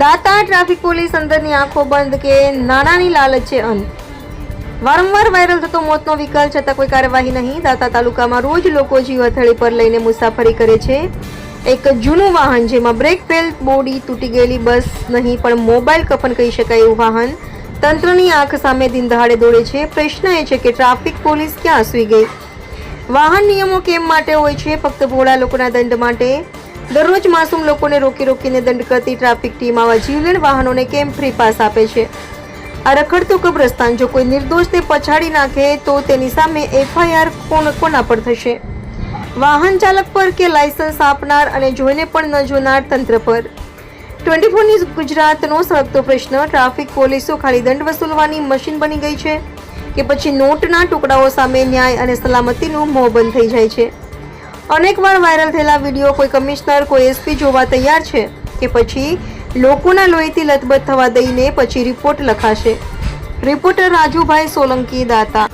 દાતા traffic police અંદરની આંખો બંધ કે નાણાંની લાલચ છે અંત વારંવાર વાયરલ થતો મોતનો વિકલ્પ છતાં કોઈ કાર્યવાહી નહીં. દાતા તાલુકામાં રોજ લોકો જીવ હથેળી પર લઈને મુસાફરી કરે છે. એક જૂનું વાહન જેમાં બ્રેક ફેલ બોડી તૂટી ગયેલી બસ નહીં, પણ મોબાઈલ કફન કહી શકાય એવું વાહન તંત્રની આંખ સામે દિનદહાડે દોડે છે. પ્રશ્ન એ છે કે ટ્રાફિક પોલીસ ક્યાં સૂઈ ગઈ? વાહન નિયમો કેમ માટે હોય છે? ફક્ત ભોળા લોકોના દંડ માટે દરરોજ માસૂમ લોકોને રોકી રોકીને દંડ કરતી ટ્રાફિક ટીમ આવા જીવલેણ વાહનોને કેમ ફ્રી પાસ આપે છે? આ રખડતું કબ્રસ્તાન જો કોઈ નિર્દોષને પછાડી નાખે તો તેની સામે એફઆઈઆર કોણ કોના પર થશે? વાહન ચાલક પર કે લાયસન્સ આપનાર અને જોઈને પણ ન જોનાર તંત્ર પર? ટ્વેન્ટી ફોર ન્યૂઝ ગુજરાતનો સળગતો પ્રશ્ન, ટ્રાફિક પોલીસો ખાલી દંડ વસૂલવાની મશીન બની ગઈ છે કે પછી નોટના ટુકડાઓ સામે ન્યાય અને સલામતીનું મોં બંધ થઈ જાય છે? અનેકવાર વાયરલ થયેલા વીડિયો કોઈ કમિશનર, કોઈ એસપી જોવા તૈયાર છે કે પછી લોકોના લોહીથી લથબથ થવા દઈને પછી રિપોર્ટ લખાશે. રિપોર્ટર રાજુભાઈ સોલંકી દાતા.